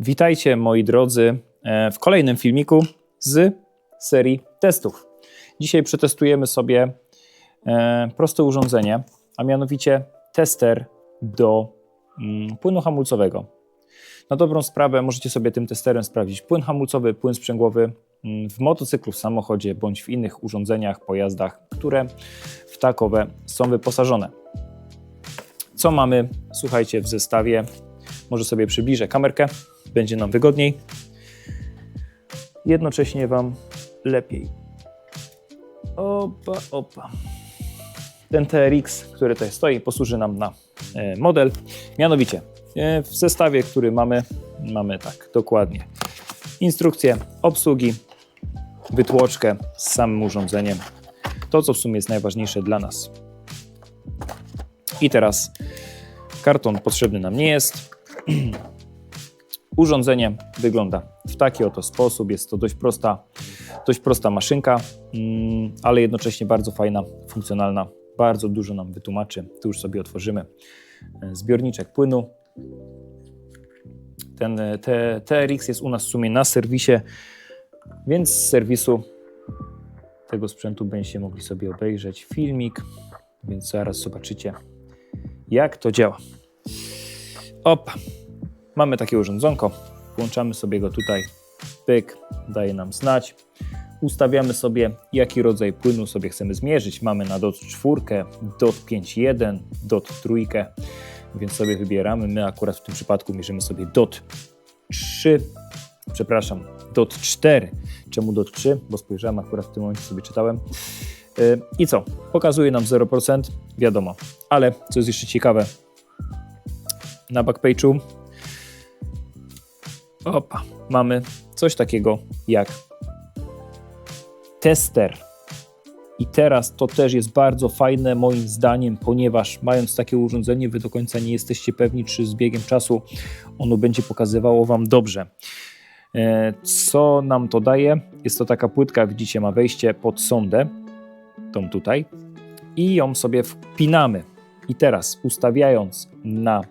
Witajcie moi drodzy e, w kolejnym filmiku z serii testów. Dzisiaj przetestujemy sobie e, proste urządzenie, a mianowicie tester do mm, płynu hamulcowego. Na dobrą sprawę możecie sobie tym testerem sprawdzić płyn hamulcowy, płyn sprzęgłowy mm, w motocyklu, w samochodzie bądź w innych urządzeniach, pojazdach, które w takowe są wyposażone. Co mamy, słuchajcie, w zestawie? Może sobie przybliżę kamerkę, będzie nam wygodniej. Jednocześnie Wam lepiej. Opa, opa. Ten TRX, który tutaj stoi, posłuży nam na e, model. Mianowicie, e, w zestawie, który mamy, mamy tak, dokładnie instrukcję obsługi, wytłoczkę z samym urządzeniem. To, co w sumie jest najważniejsze dla nas. I teraz karton potrzebny nam nie jest. Urządzenie wygląda w taki oto sposób. Jest to dość prosta, dość prosta maszynka, mm, ale jednocześnie bardzo fajna, funkcjonalna. Bardzo dużo nam wytłumaczy. Tu już sobie otworzymy e, zbiorniczek płynu. Ten e, TRX jest u nas w sumie na serwisie, więc z serwisu tego sprzętu będziecie mogli sobie obejrzeć filmik, więc zaraz zobaczycie, jak to działa. Opa, mamy takie urządzonko, włączamy sobie go tutaj, pyk, daje nam znać. Ustawiamy sobie, jaki rodzaj płynu sobie chcemy zmierzyć. Mamy na DOT 4, DOT 5.1, DOT 3, więc sobie wybieramy. My akurat w tym przypadku mierzymy sobie DOT 3, przepraszam, DOT 4. Czemu DOT 3? Bo spojrzałem akurat w tym momencie sobie czytałem. Yy, I co? Pokazuje nam 0%, wiadomo. Ale co jest jeszcze ciekawe, na backpage'u opa, mamy coś takiego jak tester. I teraz to też jest bardzo fajne moim zdaniem, ponieważ mając takie urządzenie, wy do końca nie jesteście pewni, czy z biegiem czasu ono będzie pokazywało wam dobrze. E, co nam to daje? Jest to taka płytka, widzicie, ma wejście pod sondę, tą tutaj, i ją sobie wpinamy. I teraz ustawiając na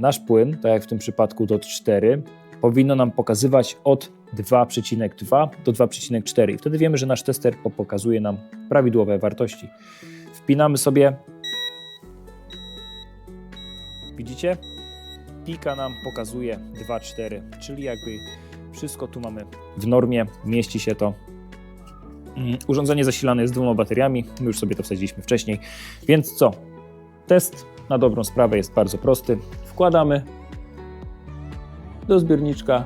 nasz płyn, tak jak w tym przypadku DOT 4, powinno nam pokazywać od 2,2 do 2,4. I wtedy wiemy, że nasz tester pokazuje nam prawidłowe wartości. Wpinamy sobie. Widzicie? Pika nam pokazuje 2,4, czyli jakby wszystko tu mamy w normie, mieści się to. Mm, Urządzenie zasilane jest dwoma bateriami, my już sobie to wsadziliśmy wcześniej. Więc co? Test na dobrą sprawę jest bardzo prosty. Wkładamy do zbiorniczka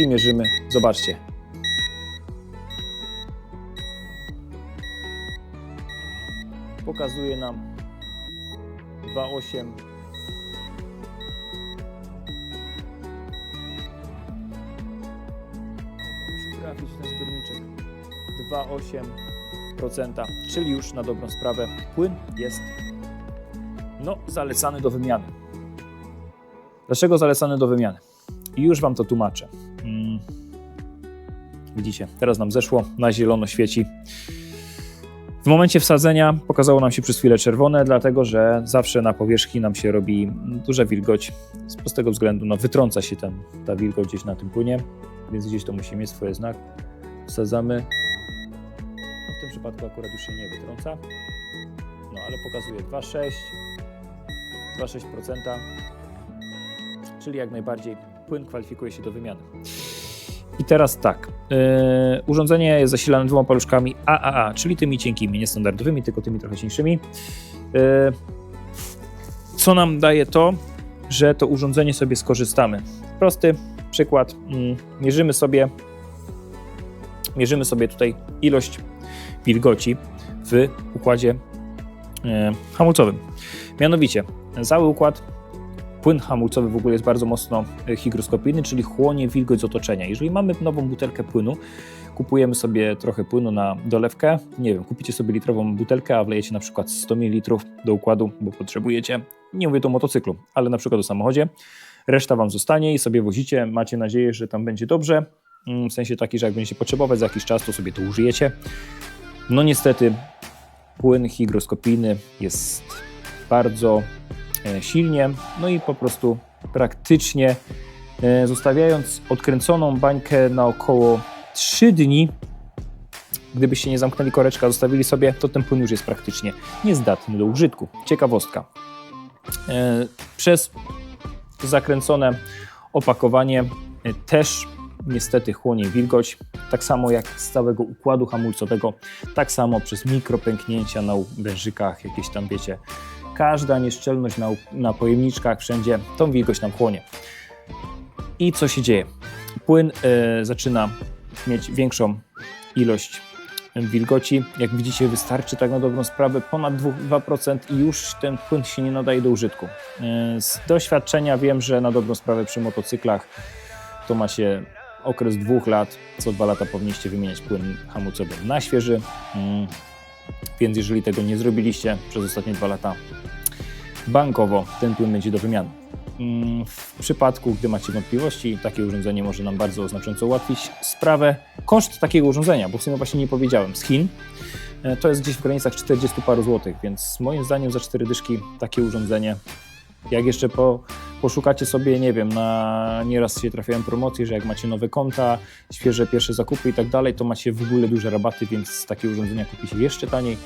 i mierzymy. Zobaczcie. Pokazuje nam 2,8. Muszę trafić ten zbiorniczek. 2,8%, czyli już na dobrą sprawę płyn jest no, zalecany do wymiany. Dlaczego zalecany do wymiany? I już Wam to tłumaczę. Mm. Widzicie, teraz nam zeszło, na zielono świeci. W momencie wsadzenia pokazało nam się przez chwilę czerwone, dlatego że zawsze na powierzchni nam się robi duża wilgoć. Z prostego względu no, wytrąca się ten, ta wilgoć gdzieś na tym płynie, więc gdzieś to musi mieć swoje znak. Wsadzamy. No, w tym przypadku akurat już się nie wytrąca. No ale pokazuje 2,6 2,6%, czyli jak najbardziej płyn kwalifikuje się do wymiany. I teraz tak, yy, urządzenie jest zasilane dwoma paluszkami AAA, czyli tymi cienkimi, nie standardowymi, tylko tymi trochę cieńszymi. Yy, co nam daje to, że to urządzenie sobie skorzystamy? Prosty przykład, yy, mierzymy sobie mierzymy sobie tutaj ilość wilgoci w układzie yy, hamulcowym. Mianowicie, cały układ, płyn hamulcowy w ogóle jest bardzo mocno hygroskopijny, czyli chłonie wilgoć z otoczenia. Jeżeli mamy nową butelkę płynu, kupujemy sobie trochę płynu na dolewkę, nie wiem, kupicie sobie litrową butelkę, a wlejecie na przykład 100 ml do układu, bo potrzebujecie, nie mówię to o motocyklu, ale na przykład o samochodzie, reszta Wam zostanie i sobie wozicie, macie nadzieję, że tam będzie dobrze, w sensie taki, że jak będziecie potrzebować za jakiś czas, to sobie to użyjecie. No niestety płyn hygroskopijny jest bardzo silnie, no i po prostu praktycznie E, Zostawiając odkręconą bańkę na około 3 dni, gdybyście nie zamknęli koreczka, zostawili sobie, to ten płyn już jest praktycznie niezdatny do użytku. Ciekawostka. E, Przez zakręcone opakowanie e, też niestety chłonie wilgoć, tak samo jak z całego układu hamulcowego, tak samo przez mikropęknięcia na wężykach, jakieś tam wiecie, każda nieszczelność na, na pojemniczkach, wszędzie, tą wilgoć nam chłonie. I co się dzieje? Płyn e, zaczyna mieć większą ilość wilgoci. Jak widzicie, wystarczy tak na dobrą sprawę ponad 2%, 2% i już ten płyn się nie nadaje do użytku. E, Z doświadczenia wiem, że na dobrą sprawę przy motocyklach to macie okres dwóch lat. Co dwa lata powinniście wymieniać płyn hamulcowy na świeży. Więc jeżeli tego nie zrobiliście przez ostatnie dwa lata, bankowo ten płyn będzie do wymiany. Mm, W przypadku, gdy macie wątpliwości, takie urządzenie może nam bardzo znacząco ułatwić sprawę. Koszt takiego urządzenia, bo w sumie właśnie nie powiedziałem, z Chin e, to jest gdzieś w granicach 40 paru złotych, więc moim zdaniem za 4 dyszki takie urządzenie, jak jeszcze po, poszukacie sobie, nie wiem, na nieraz się trafiają promocje, że jak macie nowe konta, świeże pierwsze zakupy i tak dalej, to macie w ogóle duże rabaty, więc takie urządzenia kupicie jeszcze taniej.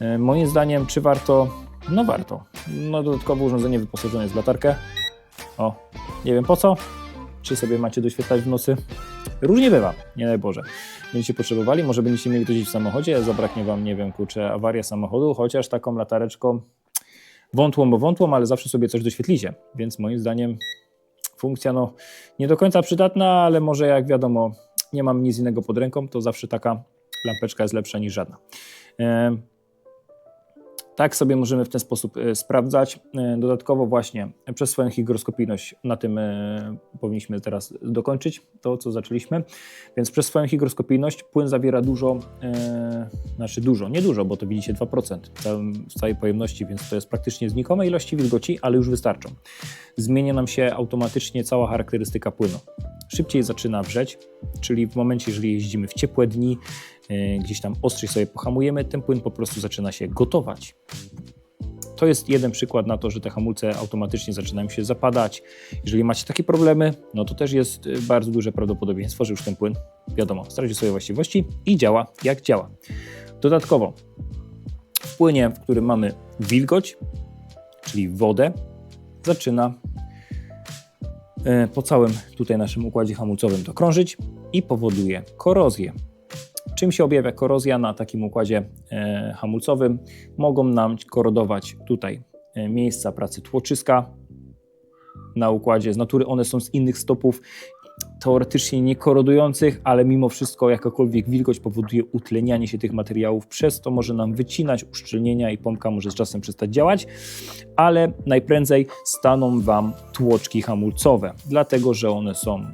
E, Moim zdaniem, czy warto? No warto. No dodatkowo urządzenie wyposażone jest w latarkę. O, nie wiem po co. Czy sobie macie doświetlać w nocy? Różnie bywa, nie daj Boże. Będziecie potrzebowali, może będziecie mieli to gdzieś w samochodzie, zabraknie Wam, nie wiem, kurczę, awaria samochodu, chociaż taką latareczką wątłą, bo wątłą, ale zawsze sobie coś doświetlicie. Więc moim zdaniem funkcja no, nie do końca przydatna, ale może jak wiadomo, nie mam nic innego pod ręką, to zawsze taka lampeczka jest lepsza niż żadna. Tak sobie możemy w ten sposób e, sprawdzać. E, Dodatkowo właśnie przez swoją hygroskopijność na tym e, powinniśmy teraz dokończyć to, co zaczęliśmy. Więc przez swoją hygroskopijność płyn zawiera dużo, znaczy dużo, nie dużo, bo to widzicie 2% w, całym, w całej pojemności, więc to jest praktycznie znikome ilości wilgoci, ale już wystarczą. Zmienia nam się automatycznie cała charakterystyka płynu. Szybciej zaczyna wrzeć, czyli w momencie, jeżeli jeździmy w ciepłe dni, gdzieś tam ostrzej sobie pohamujemy, ten płyn po prostu zaczyna się gotować. To jest jeden przykład na to, że te hamulce automatycznie zaczynają się zapadać. Jeżeli macie takie problemy, no to też jest y, bardzo duże prawdopodobieństwo, że już ten płyn, wiadomo, straci swoje właściwości i działa jak działa. Dodatkowo w płynie, w którym mamy wilgoć, czyli wodę, zaczyna e, po całym tutaj naszym układzie hamulcowym to krążyć i powoduje korozję. Czym się objawia korozja na takim układzie e, hamulcowym? Mogą nam korodować tutaj e, miejsca pracy tłoczyska na układzie. Z natury one są z innych stopów, teoretycznie nie korodujących, ale mimo wszystko jakakolwiek wilgoć powoduje utlenianie się tych materiałów, przez to może nam wycinać uszczelnienia i pompka może z czasem przestać działać, ale najprędzej staną Wam tłoczki hamulcowe, dlatego że one są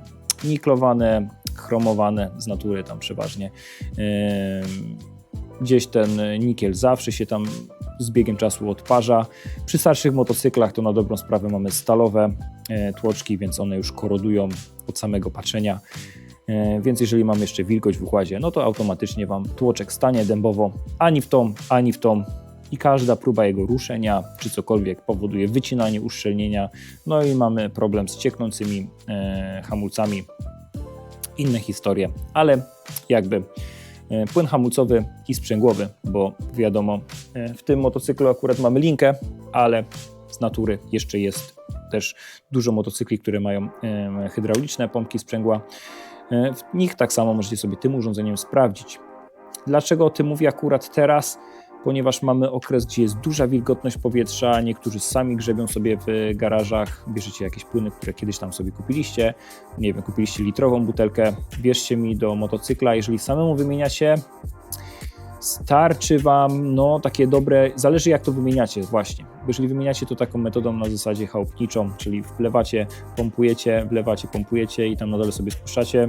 niklowane, chromowane z natury tam przeważnie. Gdzieś ten nikiel zawsze się tam z biegiem czasu odparza. Przy starszych motocyklach to na dobrą sprawę mamy stalowe e, tłoczki, więc one już korodują od samego patrzenia. E, Więc jeżeli mamy jeszcze wilgoć w układzie, no to automatycznie Wam tłoczek stanie dębowo ani w tą, ani w tą i każda próba jego ruszenia czy cokolwiek powoduje wycinanie, uszczelnienia, no i mamy problem z cieknącymi e, hamulcami. Inne historie, ale jakby e, płyn hamulcowy i sprzęgłowy, bo wiadomo, e, w tym motocyklu akurat mamy linkę, ale z natury jeszcze jest też dużo motocykli, które mają e, hydrauliczne pompki sprzęgła. W nich tak samo możecie sobie tym urządzeniem sprawdzić. Dlaczego o tym mówię akurat teraz? Ponieważ mamy okres, gdzie jest duża wilgotność powietrza, niektórzy sami grzebią sobie w garażach, bierzecie jakieś płyny, które kiedyś tam sobie kupiliście, nie wiem, kupiliście litrową butelkę, bierzcie mi do motocykla, jeżeli samemu wymieniacie, starczy Wam, no takie dobre, zależy jak to wymieniacie właśnie. Jeżeli wymieniacie to taką metodą na zasadzie chałupniczą, czyli wlewacie, pompujecie, wlewacie, pompujecie i tam na dole sobie spuszczacie,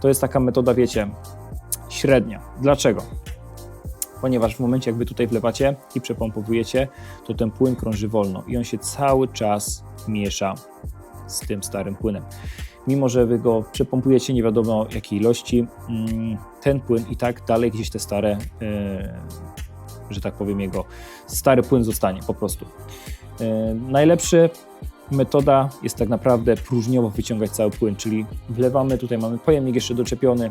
to jest taka metoda, wiecie, średnia. Dlaczego? Ponieważ w momencie, jak wy tutaj wlewacie i przepompowujecie, to ten płyn krąży wolno i on się cały czas miesza z tym starym płynem. Mimo, że wy go przepompujecie nie wiadomo jakiej ilości, mm, ten płyn i tak dalej gdzieś te stare, e, że tak powiem, jego stary płyn zostanie po prostu. E, Najlepszy metoda jest tak naprawdę próżniowo wyciągać cały płyn, czyli wlewamy, tutaj mamy pojemnik jeszcze doczepiony,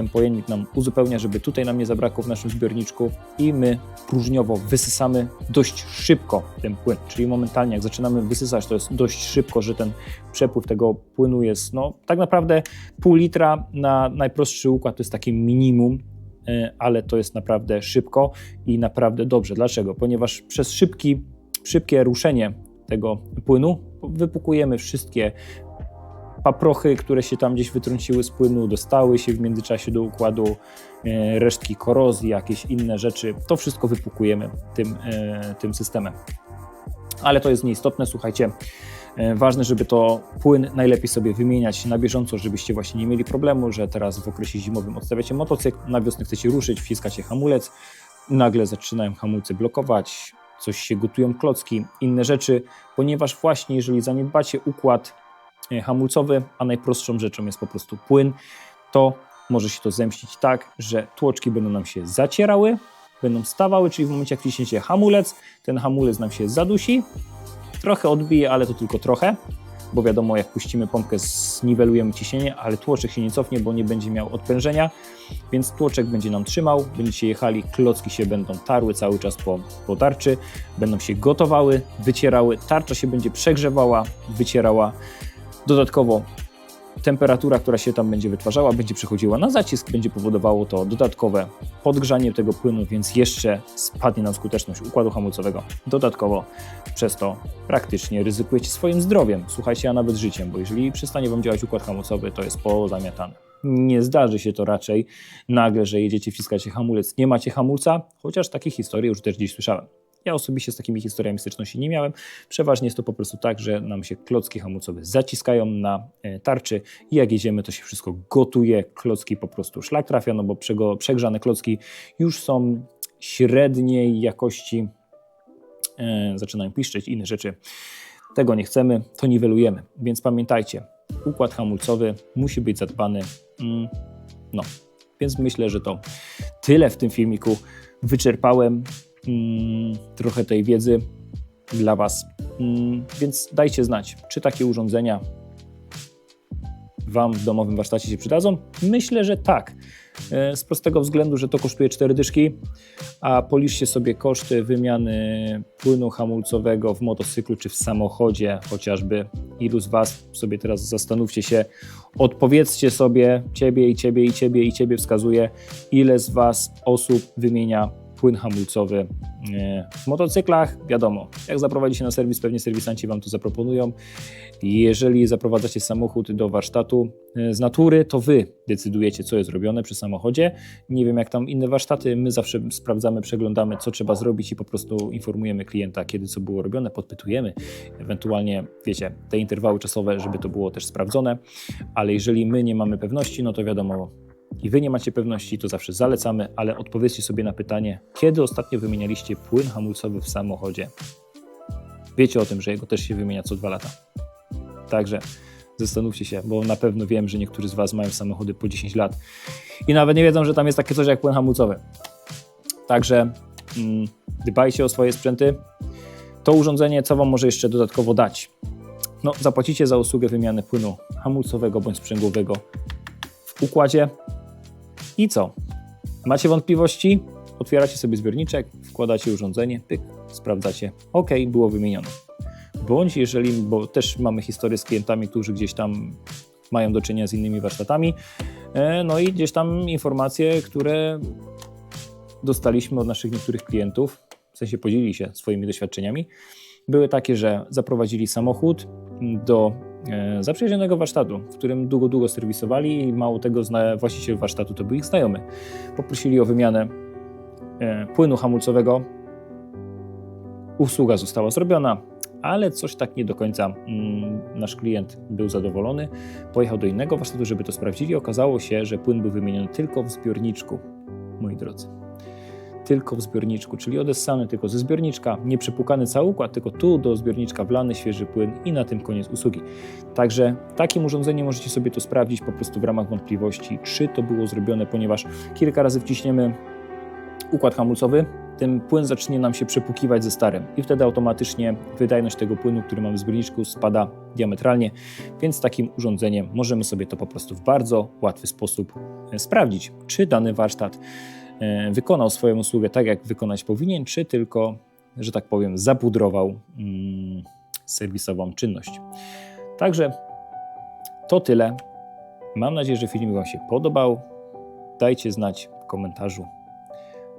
ten pojemnik nam uzupełnia, żeby tutaj nam nie zabrakło w naszym zbiorniczku i my próżniowo wysysamy dość szybko ten płyn, czyli momentalnie jak zaczynamy wysysać, to jest dość szybko, że ten przepływ tego płynu jest, no tak naprawdę pół litra na najprostszy układ to jest takie minimum, e, ale to jest naprawdę szybko i naprawdę dobrze. Dlaczego? Ponieważ przez szybki, szybkie ruszenie tego płynu wypukujemy wszystkie paprochy, które się tam gdzieś wytrąciły z płynu, dostały się w międzyczasie do układu, e, resztki korozji, jakieś inne rzeczy. To wszystko wypukujemy tym, e, tym systemem. Ale to jest nieistotne, słuchajcie. E, ważne, żeby to płyn najlepiej sobie wymieniać na bieżąco, żebyście właśnie nie mieli problemu, że teraz w okresie zimowym odstawiacie motocykl, na wiosnę chcecie ruszyć, wciskacie hamulec, nagle zaczynają hamulce blokować, coś się gotują klocki, inne rzeczy, ponieważ właśnie jeżeli zaniedbacie układ hamulcowy, a najprostszą rzeczą jest po prostu płyn, to może się to zemścić tak, że tłoczki będą nam się zacierały, będą stawały, czyli w momencie jak wciśniecie hamulec, ten hamulec nam się zadusi, trochę odbije, ale to tylko trochę, bo wiadomo, jak puścimy pompkę, zniwelujemy ciśnienie, ale tłoczek się nie cofnie, bo nie będzie miał odprężenia, więc tłoczek będzie nam trzymał, będziecie jechali, klocki się będą tarły cały czas po, po tarczy, będą się gotowały, wycierały, tarcza się będzie przegrzewała, wycierała. Dodatkowo temperatura, która się tam będzie wytwarzała, będzie przechodziła na zacisk, będzie powodowało to dodatkowe podgrzanie tego płynu, więc jeszcze spadnie nam skuteczność układu hamulcowego. Dodatkowo przez to praktycznie ryzykujecie swoim zdrowiem, słuchajcie, a nawet życiem, bo jeżeli przestanie Wam działać układ hamulcowy, to jest pozamiatane. Nie zdarzy się to raczej nagle, że jedziecie, wciskacie hamulec, nie macie hamulca, chociaż takie historie już też gdzieś słyszałem. Ja osobiście z takimi historiami styczności nie miałem. Przeważnie jest to po prostu tak, że nam się klocki hamulcowe zaciskają na e, tarczy i jak jedziemy, to się wszystko gotuje. Klocki po prostu szlak trafia, no bo przegrzane klocki już są średniej jakości, e, zaczynają piszczeć, inne rzeczy. Tego nie chcemy, to niwelujemy. Więc pamiętajcie, układ hamulcowy musi być zadbany. Mm, no, więc myślę, że to tyle w tym filmiku. Wyczerpałem trochę tej wiedzy dla Was. Mm, więc dajcie znać, czy takie urządzenia Wam w domowym warsztacie się przydadzą? Myślę, że tak. E, z prostego względu, że to kosztuje 4 dyszki, a policzcie sobie koszty wymiany płynu hamulcowego w motocyklu czy w samochodzie, chociażby. Ilu z Was sobie teraz zastanówcie się, odpowiedzcie sobie, ciebie i ciebie i ciebie i ciebie wskazuje, ile z Was osób wymienia płyn hamulcowy e, w motocyklach. Wiadomo, jak zaprowadzicie na serwis, pewnie serwisanci Wam to zaproponują. Jeżeli zaprowadzacie samochód do warsztatu e, z natury, to Wy decydujecie, co jest robione przy samochodzie. Nie wiem, jak tam inne warsztaty, my zawsze sprawdzamy, przeglądamy, co trzeba zrobić i po prostu informujemy klienta, kiedy co było robione, podpytujemy, ewentualnie, wiecie, te interwały czasowe, żeby to było też sprawdzone, ale jeżeli my nie mamy pewności, no to wiadomo, i Wy nie macie pewności, to zawsze zalecamy, ale odpowiedzcie sobie na pytanie, kiedy ostatnio wymienialiście płyn hamulcowy w samochodzie. Wiecie o tym, że jego też się wymienia co dwa lata. Także zastanówcie się, bo na pewno wiem, że niektórzy z Was mają samochody po 10 lat i nawet nie wiedzą, że tam jest takie coś jak płyn hamulcowy. Także mm, dbajcie o swoje sprzęty. To urządzenie, co Wam może jeszcze dodatkowo dać? No, zapłacicie za usługę wymiany płynu hamulcowego bądź sprzęgłowego w układzie i co? Macie wątpliwości? Otwieracie sobie zbiorniczek, wkładacie urządzenie, pyk, sprawdzacie, ok, było wymienione. Bądź jeżeli, bo też mamy historię z klientami, którzy gdzieś tam mają do czynienia z innymi warsztatami, e, no i gdzieś tam informacje, które dostaliśmy od naszych niektórych klientów, w sensie podzielili się swoimi doświadczeniami, były takie, że zaprowadzili samochód do zaprzyjaźnionego warsztatu, w którym długo, długo serwisowali i mało tego właściciel warsztatu to był ich znajomy. Poprosili o wymianę e, płynu hamulcowego. Usługa została zrobiona, ale coś tak nie do końca mm, nasz klient był zadowolony. Pojechał do innego warsztatu, żeby to sprawdzili. Okazało się, że płyn był wymieniony tylko w zbiorniczku, moi drodzy tylko w zbiorniczku, czyli odessany tylko ze zbiorniczka, nie przepukany cały układ, tylko tu do zbiorniczka wlany świeży płyn i na tym koniec usługi. Także takim urządzeniem możecie sobie to sprawdzić po prostu w ramach wątpliwości, czy to było zrobione, ponieważ kilka razy wciśniemy układ hamulcowy, tym płyn zacznie nam się przepłukiwać ze starym. I wtedy automatycznie wydajność tego płynu, który mamy w zbiorniczku spada diametralnie, więc takim urządzeniem możemy sobie to po prostu w bardzo łatwy sposób e, sprawdzić, czy dany warsztat wykonał swoją usługę tak, jak wykonać powinien, czy tylko, że tak powiem, zapudrował mm, serwisową czynność. Także to tyle. Mam nadzieję, że film Wam się podobał. Dajcie znać w komentarzu.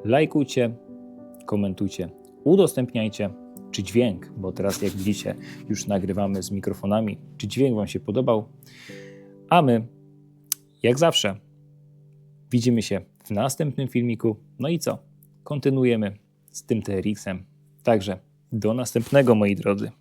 Lajkujcie, komentujcie, udostępniajcie, czy dźwięk, bo teraz jak widzicie już nagrywamy z mikrofonami, czy dźwięk Wam się podobał. A my, jak zawsze, widzimy się w następnym filmiku. No i co? Kontynuujemy z tym TRX-em. Także do następnego, moi drodzy.